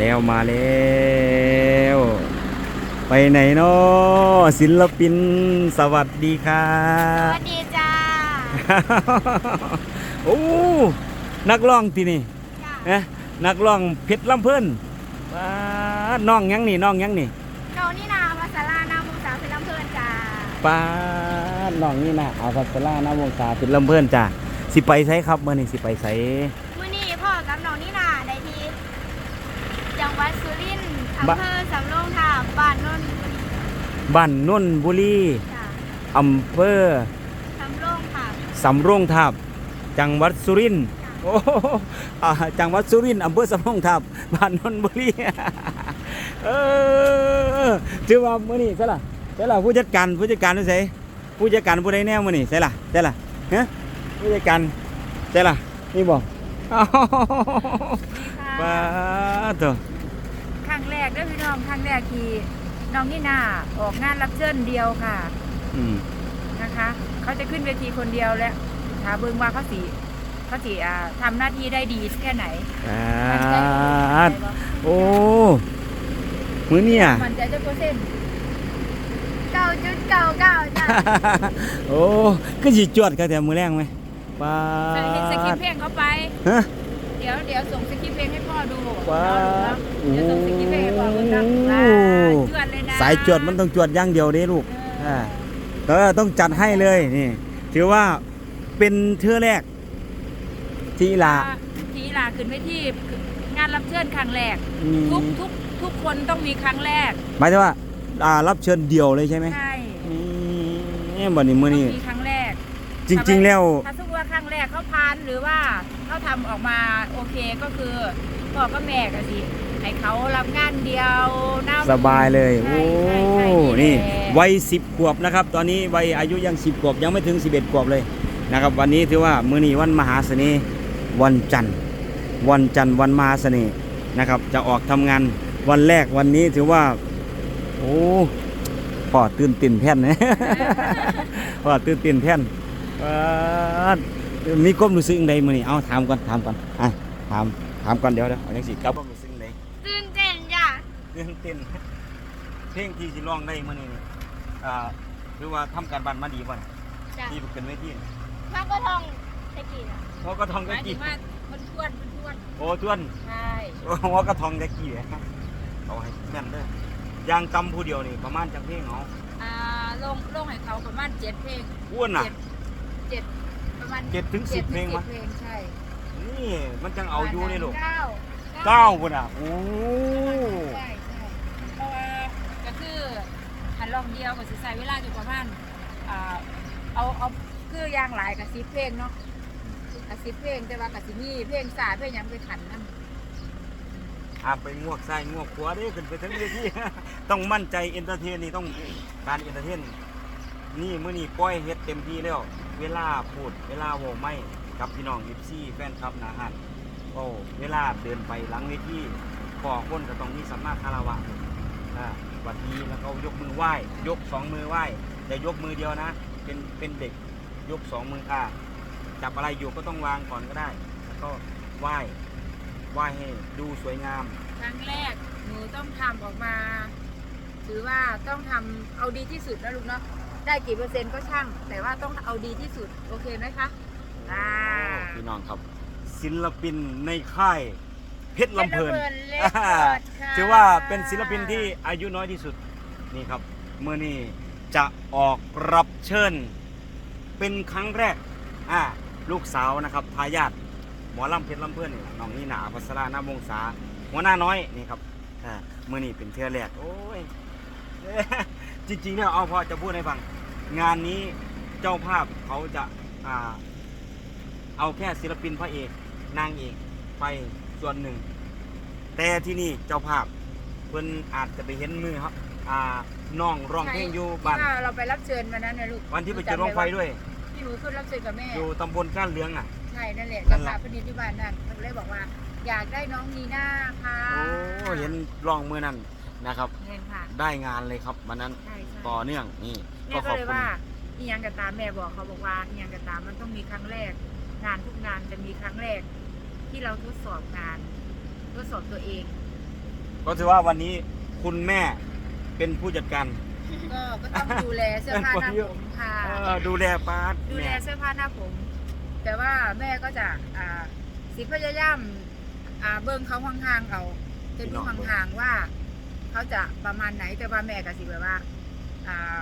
แล้วมาแล้ว ไปไหนเนาะศิลปินสวัสดีครัสบ วัสดีจ้าโอ้นักร้องที่นี่จ้านะนักร้องเพชรลำเพิ่นว้าดน้องหยังนี่น้องหยังนี่เกานี่นามาสารานามุสาเป็นลำเพลินจ้าป้าดน้องนี่นะอาภัสราน้ำวงศาเพชรลำเพิ่นจ้ะสิไปไสครับเมื่อนี่สิไปไสมื้อนี้พ่อกับน้องนี่นาได้ที่ จังหวัดสุรินทร์อำเภอสำโรงทาบบ้านโนนบุรีบ้านนนบุรีจ้าอำเภอสำโรงค่ะสำโรงทาบจังหวัดสุรินทร์โอ้โหอ่าจังหวัดสุรินทร์อำเภอสำโรงทาบบ้านนนบุรีเออถือว่ามื้อนี้ใช่ล่ะใช่ล่ะผู้จัดการผู้จัดการด้วยไสผู้จัดการผู้ใดแน่มื้อนี้ใช่ล่ะใช่ล่ะฮะผู้จัดการใช่ล่ะนี่บ่อ้าวป้าด เถอะครั้งแรกเด้วยพี่น้องครั้งแรกที่น้องนี่นาออกงานรับเชิญเดียวค่ะอืมนะคะ เขาจะขึ้นเวทีคนเดียวแล้วถาเบิ่งว่าเขาสีเขาสีอ่าทำหน้าที่ได้ดีแค่ไหนป้าดโอ้มื้อเนี่ย มันใจจะเปอร์เซ็นต์เก้าจุดเก้าเก้าจ้าโอ้ก็สิจวดกันแต่มือแรงไหมป้าเห็นสคริปดต์เพลงเขาไป ฮะเดี๋ยวเดี๋ยวส่งสคริปต์เพลงให้พ่อดูว้าวเดี๋ยวส่งสคริปต์เพลงให้พ่อดูนะโอ้ว้าจวดเลยนะสายจวดมันต้องจวดอย่างเดียวเด้ลูกเออ่าอเออต้องจัดให้เลยนี่ถือว่าเป็นเทื่อแรกที่ลาทีลาขึ้นเวทีงานรับเชิญครั้งแรกอืมทุกทุกทุกคนต้องมีครั้งแรกหมายถึงว่าอ่ารับเชิญเดี่ยวเลยใช่ไหมใช่นี่บัดนี้มื้อนี้มีครั้งแรก จริง ๆ แล้วถ้าสมมติว่า ครั้งแรกเขาพานหรือว่าเขาทำออกมาโอเคก็คือพ่อก็แม่ก็สิให้เขารับงานเดียวน้ำสบายเลยใช่โอ้ใช่ใช่นี่แหละวัยสิบขวบนะครับ ตอนนี้วัยอายุยังสิบขวบยังไม่ถึงสิบเอ็ดขวบเลยนะครับ วันนี้ถือว่ามื้อนี้วันมหาเสน่ห์วันจันทร์ วันจันทร์วันมหาเสน่ห์นะครับ จะออกทำงานวันแรกวันนี้ถือว่าโอ้พ่อตื่นติ่นแท่นนะพ่อตื่นติ่นแท่นป๊าด มีความรู้สึกใดมื้อนี้เอาถามก่อนถามก่อนอะถามถามก่อนเดี๋ยวเดี๋ยวเอาจังสิครับความรู้สึกใดตื่นเต้นจ้าตื่นเต้นเพลงที่สิร้องได้มื้อนี้นี่อ่าหรือว่าทำการบ้านมาดีบ่น่ะจ้าที่ขึ้นเวทีมันก็ทองตะกี้นะหัวกระทองหตะมายถึกี้งว่ามันทวนมันทวนโอ้ทวน ใช่หัวกระทองตะกี้เอาให้แม่นเด้อยางกำผู้เดียวนี่ประมาณจักเพลงเอาอ่าลงลงให้เขาประมาณเจ็ดเพลงอ้วนน่ะเจ็ดเจ็ด ประมาณเจ็ดถึงสิบเพลงจ็ดมั้ถึยเพลงใช่นี่มันจังเอาอยู่นี่ลูกเก้าเก้าพุ่นน่ะโอ้ใช่ใช่เพราะว่าก็คือหันลองเดียวก็สิใช้เวลาอยู่ประมาณอ่าเอาเอาคือย่างหลายกับสิบเพลงเนาะกับสิบเพลงแต่ว่ากับสิมีเพลงสายเพลงหยังไปขันนั่นอาไปงวกซ้ายงวกขวาเด้ขึ้นไปถึงเวที ต้องมั่นใจเอนเตอร์เทนนี่ต้องการเอนเตอร์เทน นี่มื้อนี้ปล่อยเฮ็ดเต็มที่แล้ว เวลาพูดเวลาเว้าไม่กับพี่น้อง FC แฟนคลับหนาหันเว้เวลาเดินไปหลังเวทีขอคนก็ต้องมีสัมมาคารวะอ่าวัสดีแล้วก็ยกมือไหว้ยกสองมือไหว้อย่ยกมือเดียวนะ เป็นเป็นเด็กยกสองมือค่ะจับอะไรอยู่ก็ต้องวางก่อนก็ได้ แล้วก็ไหว้ไหว้ให้ดูสวยงาม ครั้งแรกหนูต้องทำออกมา ถือว่าต้องทำเอาดีที่สุดนะลูกเนาะได้กี่เปอร์เซ็นต์ก็ช่าง แต่ว่าต้องเอาดีที่สุดโอเคไหมคะอ่าพี่น้องครับ ศิลปินในค่ายเพชรลำเพลินเล็กค่ะถือว่าเป็นศิลปินที่อายุน้อยที่สุดนี่ครับเมื่อนี้จะออกรับเชิญ เป็นครั้งแรกอ่าลูกสาวนะครับทายาทหมอลำเพชรลำเพลินนี่น้องนี่หนาพัสราหน้าวงศาหัวหน้าน้อยนี่ครับอ่าเมื่อนี้เป็นเทือแรกโอ้ย จริงๆเนี่ยเอาพอจะพูดให้ฟัง งานนี้เจ้าภาพเขาจะอ่าเอาแค่ศิลปินพระเอกนางเอกไปส่วนหนึ่ง แต่ที่นี่เจ้าภาพเพิ่นอาจจะไปเห็นมือครับอ่าน้องร้องเพลงอยู่บ้านที่ว่าเราไปรับเชิญวันนั้นนะลูกวันที่ไปจุดร้องไฟด้วยที่หนูขึ้นรับเชิญกับแม่อยู่ตำบลก้านเหลืองอะใช่นั่นแหละนั่กับนแหละพาพนิดที่บ้านนั่นเขาเลยบอกว่า อยากได้น้องนีน่าค่ะโอ้เห็นร้องมือนั้น นะครับเห็นค่ะได้งานเลยครับวันนั้นใช่ใช่ต่อเนื่องนี่แม่ก็ก็ขอบเลยคุณว่าอีหยังกระตามแม่บอกเขาบอกว่าอีหยังกระตามมันต้องมีครั้งแรก งานทุกงานจะมีครั้งแรก ที่เราทดสอบงาน ทดสอบตัวเอง ก็ถือว่าวันนี้คุณแม่เป็นผู้จัดการ ก็ก็ต้องดูแลเสื้อผ้าหน้าผมค่ะ เออดูแลปาร์ตดูแลแม่เสื้อผ้าหน้าผม แต่ว่าแม่ก็จะอ่าสิพยายามอ่าเบิ่งเขาห่างๆเอาจะดูห่างๆว่า เขาจะประมาณไหนแต่ว่าแม่ก็สิแบบว่าอ่า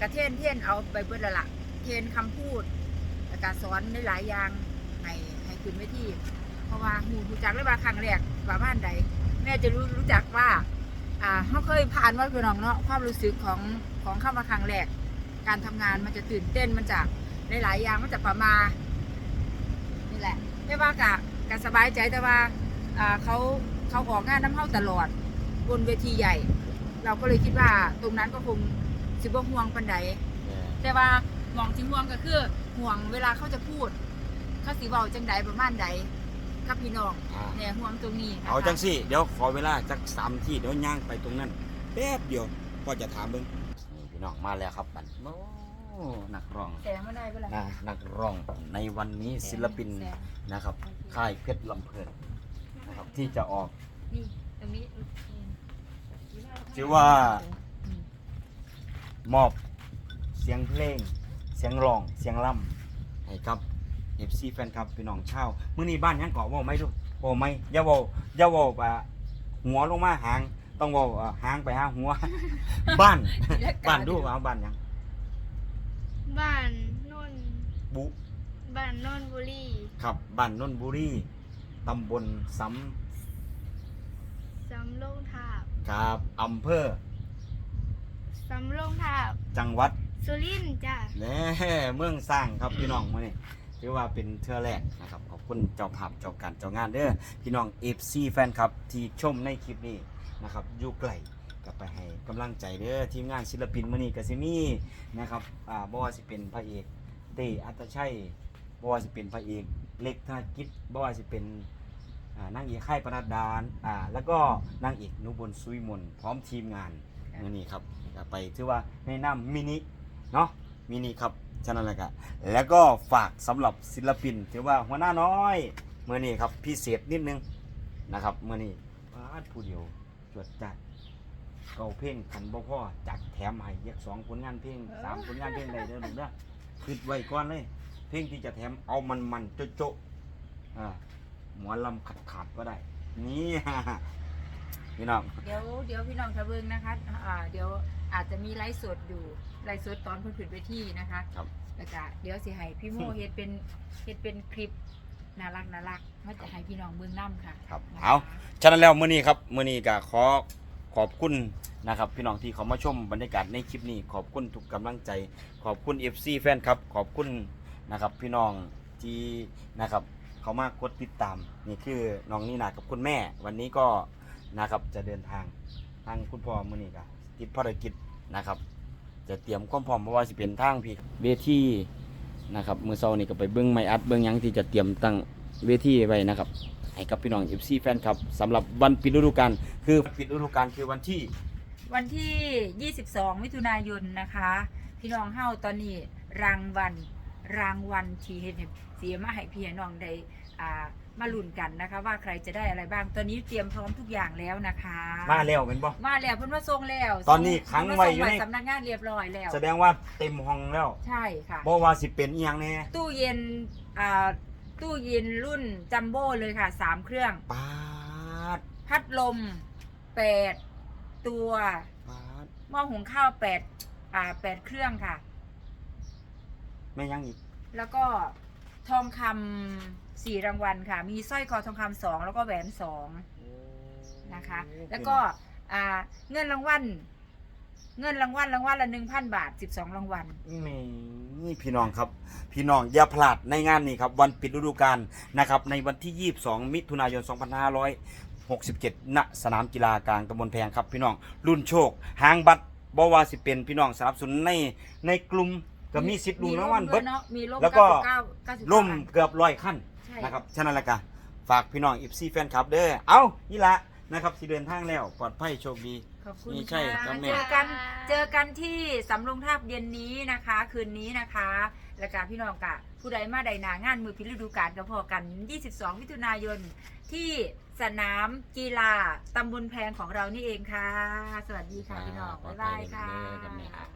กระเทนเทียนเอาไปเบิดและละเทียนคำพูดแล้วก็สอนในหลายอย่างให้ให้ขึ้นไว้ที่ เพราะว่าหูรู้จักเลยว่าครั้งแรกประมาณใดแม่จะรู้รู้จักว่าอ่าเขาเคยผ่านว่าคือน้องเนาะความรู้สึกของของเข้ามาครั้งแรกการทำงานมันจะตื่นเต้นมันจะหลายๆอย่างมันจะประมาณนี่แหละไม่ว่ากะกะสบายใจแต่ว่าอ่าเขาเขาออกงานน้ำเข้าตลอด บนเวทีใหญ่ เราก็เลยคิดว่าตรงนั้นก็คงสิบห่วงปันใดแต่ว่าห่วงที่ห่วงก็คือห่วงเวลาเขาจะพูด เขาสิเว้าจังใดประมาณใดกับพี่น้องอ่าเนี่ยห่วงตรงนี้นะคะเอาจังสิเดี๋ยวขอเวลาจักสามที่เดี๋ยวย่างไปตรงนั้นแป๊บเดียวก็จะถามเบิ้งนี่พี่น้องมาแล้วครับบันโอ้นักร้องแสงไม่ได้เวลานะนักร้องในวันนี้ศิลปินแสงนะครับค่ายเพชรลำเพลินนะครับที่จะออกนี่ตรงนี้ ชื่อว่า มอบเสียงเพลง เสียงร้อง เสียงล่ำให้กับ FC แฟนคลับพี่น้องชาวมื้อนี้บ้านยังเกาะว่าไหมลูกบ่ไหมอย่าเว้าอย่าเว้าอ่าหัวลงมาหาง ต้องเว้าอ่าหางไปหาหัว บ้าน บ้านดูว่าบ้านยังบ้านนนบุ บ้านนนบุรีครับบ้านนนบุรี ตำบลสสำโรงทาบำ ครับอำเภอสำโรงทาบจังหวัดสุรินทร์จ้ะแหน่เมืองสร้างครับพี่น้องมื้อนี้ถือว่าเป็นเทื่อแรกนะครับขอบคุณเจ้าภาพเจ้าการเจ้างานเด้อพี่น้อง FC แฟนครับที่ชมในคลิปนี้นะครับอยู่ไกลก็ไปให้กำลังใจเด้อทีมงานศิลปินมื้อนี้ก็สิมีนะครับอ่าบ่ว่าสิเป็นพระเอกเต้อัตชัยบ่ว่าสิเป็นพระเอกเล็กธนกิจบ่ว่าสิเป็นอ่า นางเอกค่ายปนัดดานอ่าแล้วก็นางเอกนุบลซุยมนพร้อมทีมงานมื้อนี้ครับก็ไปถือว่าในนามมินิเนาะมินิครับฉะนั้นแหละครับแล้วก็ฝากสำหรับศิลปินถือว่าหัวหน้าน้อยเมื่อนี้ครับพิเศษนิดนึงนะครับเมื่อนี้พาดผู้เดียวจวดจัดเก่าเพลงขันบ่พ่อจัดแถมให้เยกสองผลงานเพลงสามผลงานเพลงใดเด้อลูกเด้อคิดไว้ก่อนเลย เพลงที่จะแถมเอามันมันๆโจ๊ะโจ๊ะอ่า หมอลำขาดขาดๆก็ได้ นี่พี่น้อง เดี๋ยวเดี๋ยวพี่น้องทะเบิงนะคะอ่าเดี๋ยวอาจจะมีไลฟ์สดอยู่ไลฟ์สดตอนเพิ่นขึ้นเวทีนะคะครับ แล้วก็เดี๋ยวสิให้พี่โมเฮ็ดเป็นเฮ็ดเป็นคลิปน่ารักน่ารักมาจะให้พี่น้องเบิ่งนํค่ะครับนะคะเอา ฉะนั้นแล้วมื้อนี้ครับมื้อนี้ก็ขอขอบคุณนะครับพี่น้องที่เขามาชมบรรยากาศในคลิปนี้ ขอบคุณทุกกำลังใจ ขอบคุณ FC แฟนครับ ขอบคุณนะครับพี่น้องที่นะครับ เขามากดติดตาม นี่คือน้องนี่นากับคุณแม่ วันนี้ก็นะครับจะเดินทางทางคุณพ่อมื้อนี้ก็ติดภารกิจนะครับ จะเตรียมความพร้อมเพราะว่าสิเป็นทางพี่เวทีนะครับมือเช้านี่ก็ไปเบิ่งไม้อัดเบิ่งยังที่จะเตรียมตั้งเวทีไว้นะครับให้กับพี่น้อง FC แฟนครับสำหรับวันปิดฤดูกาลคือปิดฤดูกาลคือวันที่ วันที่ 22 มิถุนายนนะคะ พี่น้องเฮาตอนนี้รางวัล รางวัลที่เฮ็ดให้เสียมาให้พี่น้องได้อ่ามาลุ้นกันนะคะ ว่าใครจะได้อะไรบ้าง ตอนนี้เตรียมพร้อมทุกอย่างแล้วนะคะ มาแล้วเป็นบ่ มาแล้วเพิ่นว่าส่งแล้วตอนนี้ขังไว้อยู่ในเพิ่นว่าส่งสำนักงานเรียบร้อยแล้ว แสดงว่าเต็มห้องแล้วใช่ค่ะ บ่ว่าสิเป็นอีหยังแน่ตู้เย็นอ่าตู้เย็นรุ่นจัมโบ้เลยค่ะสามเครื่อง ปาดพัดลมแปดตัวปาดหม้อหุงข้าวแปดอ่าแปดเครื่องค่ะ แม่ยังอีก แล้วก็ทองคำสี่รางวัลค่ะ มีสร้อยคอทองคำสองแล้วก็แหวนสองนะคะ แล้วก็อ่าเงินรางวัลเงินรางวัลรางวัลละหนึ่งพันบาทสิบสองรางวัลนี่นี่พี่น้องครับ พี่น้องอย่าพลาดในงานนี้ครับ วันปิดฤดูกาลนะครับ ในวันที่ 22 มิถุนายน 2567ณสนามกีฬากลางตำบลแพงครับ พี่น้องรุ่นโชคหางบัตรบว่าสิเป็นพี่น้องสนับสนุนในในกลุ่ม ก็มีสิทธิ์ลุ้นรางวัลมีเบิร่ดมด้วยเนาะมีร่มแล้วก็เก้าสิบเก้าเก้าสิบเก้าร่มอันเกือบร้อยขั้นใช่นะครับฉะนั้นแหละกะฝากพี่น้องอิฟซีแฟนคลับเด้อเอานี่ละนะครับสิเดินทางแล้วปลอดภัยโชคดี ขอบคุณนี่ใช่ค่ะครับแม่ เจอกันเจอกันที่สำโรงทาบเย็นนี้นะคะ คืนนี้นะคะ และการพี่น้องกะ ผู้ใดมาใดหนางานมือพิฤดูกาลก็พอกัน 22 มิถุนายนที่สนามกีฬาตำบลแพงของเรานี่เองค่ะ สวัสดีค่ะพี่น้อง บ๊ายบายค่ะครับแม่ครับ